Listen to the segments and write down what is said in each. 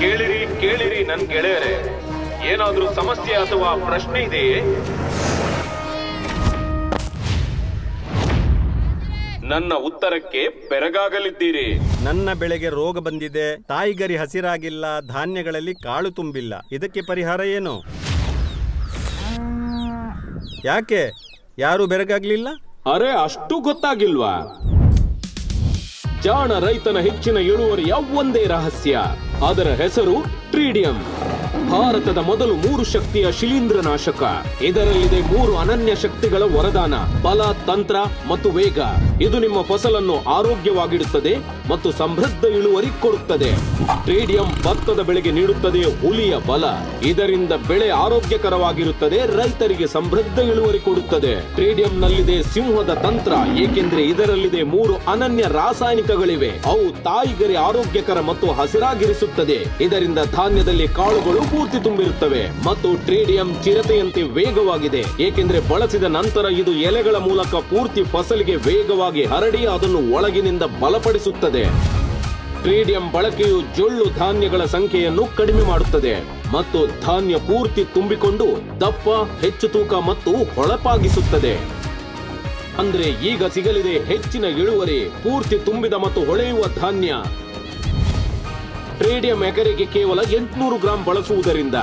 ಕೇಳಿರಿ ಕೇಳಿರಿ ನನ್ ಗೆಳೆಯರೆ. ಏನಾದ್ರೂ ಸಮಸ್ಯೆ ಅಥವಾ ಪ್ರಶ್ನೆ ಇದೆಯೇ? ನನ್ನ ಉತ್ತರಕ್ಕೆ ಬೆರಗಾಗಲಿದ್ದೀರಿ. ನನ್ನ ಬೆಳೆಗೆ ರೋಗ ಬಂದಿದೆ ತಾಯಿಗರಿ ಹಸಿರಾಗಿಲ್ಲ ಧಾನ್ಯಗಳಲ್ಲಿ ಕಾಳು ತುಂಬಿಲ್ಲ. ಇದಕ್ಕೆ ಪರಿಹಾರ ಏನು? ಯಾಕೆ? ಯಾರು ಬೆರಗಾಗ್ಲಿಲ್ಲ? ಅರೆ ಅಷ್ಟು ಗೊತ್ತಾಗಿಲ್ವಾ? ಜಾಣ ರೈತನ ಹೆಚ್ಚಿನ ಇಳುವರಿಯ ಒಂದೇ ರಹಸ್ಯ. ಅದರ ಹೆಸರು ಟ್ರೀಡಿಯಂ. ಭಾರತದ ಮೊದಲು ಮೂರು ಶಕ್ತಿಯ ಶಿಲೀಂಧ್ರನಾಶಕ. ಇದರಲ್ಲಿದೆ ಮೂರು ಅನನ್ಯ ಶಕ್ತಿಗಳ ವರದಾನ, ಬಲ, ತಂತ್ರ ಮತ್ತು ವೇಗ. ಇದು ನಿಮ್ಮ ಫಸಲನ್ನು ಆರೋಗ್ಯವಾಗಿಡುತ್ತದೆ ಮತ್ತು ಸಮೃದ್ಧ ಇಳುವರಿ ಕೊಡುತ್ತದೆ. ಟ್ರೇಡಿಯಂ ಭತ್ತದ ಬೆಳೆಗೆ ನೀಡುತ್ತದೆ ಹುಲಿಯ ಬಲ. ಇದರಿಂದ ಬೆಳೆ ಆರೋಗ್ಯಕರವಾಗಿರುತ್ತದೆ, ರೈತರಿಗೆ ಸಮೃದ್ಧ ಇಳುವರಿ ಕೊಡುತ್ತದೆ. ಟ್ರೇಡಿಯಂನಲ್ಲಿದೆ ಸಿಂಹದ ತಂತ್ರ, ಏಕೆಂದ್ರೆ ಇದರಲ್ಲಿದೆ ಮೂರು ಅನನ್ಯ ರಾಸಾಯನಿಕಗಳಿವೆ. ಅವು ತಾಯಿಗರಿ ಆರೋಗ್ಯಕರ ಮತ್ತು ಹಸಿರಾಗಿರಿಸುತ್ತದೆ. ಇದರಿಂದ ಧಾನ್ಯದಲ್ಲಿ ಕಾಳುಗಳು ಪೂರ್ತಿ ತುಂಬಿರುತ್ತವೆ ಮತ್ತು ಟ್ರೇಡಿಯಂ ಚಿರತೆಯಂತೆ ವೇಗವಾಗಿದೆ. ಏಕೆಂದ್ರೆ ಬಳಸಿದ ನಂತರ ಇದು ಎಲೆಗಳ ಮೂಲಕ ಪೂರ್ತಿ ಫಸಲಿಗೆ ವೇಗವಾಗಿ ಹರಡಿ ಅದನ್ನು ಒಳಗಿನಿಂದ ಬಲಪಡಿಸುತ್ತದೆ. ಟ್ರೇಡಿಯಂ ಬಳಕೆಯು ಜೊಳ್ಳು ಧಾನ್ಯಗಳ ಸಂಖ್ಯೆಯನ್ನು ಕಡಿಮೆ ಮಾಡುತ್ತದೆ ಮತ್ತು ಧಾನ್ಯ ಪೂರ್ತಿ ತುಂಬಿಕೊಂಡು ದಪ್ಪ, ಹೆಚ್ಚು ತೂಕ ಮತ್ತು ಹೊಳಪಾಗಿಸುತ್ತದೆ. ಅಂದ್ರೆ ಈಗ ಸಿಗಲಿದೆ ಹೆಚ್ಚಿನ ಇಳುವರಿ, ಪೂರ್ತಿ ತುಂಬಿದ ಮತ್ತು ಹೊಳೆಯುವ ಧಾನ್ಯ. ಟ್ರೇಡಿಯಂ ಎಕರೆಗೆ ಕೇವಲ ಎಂಟುನೂರು ಗ್ರಾಂ ಬಳಸುವುದರಿಂದ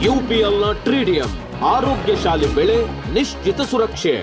ಯುಪಿಎಲ್ನ ಟ್ರೀಡಿಯಂ ಆರೋಗ್ಯಶಾಲಿ ಬೆಳೆ ನಿಶ್ಚಿತ ಸುರಕ್ಷೆ.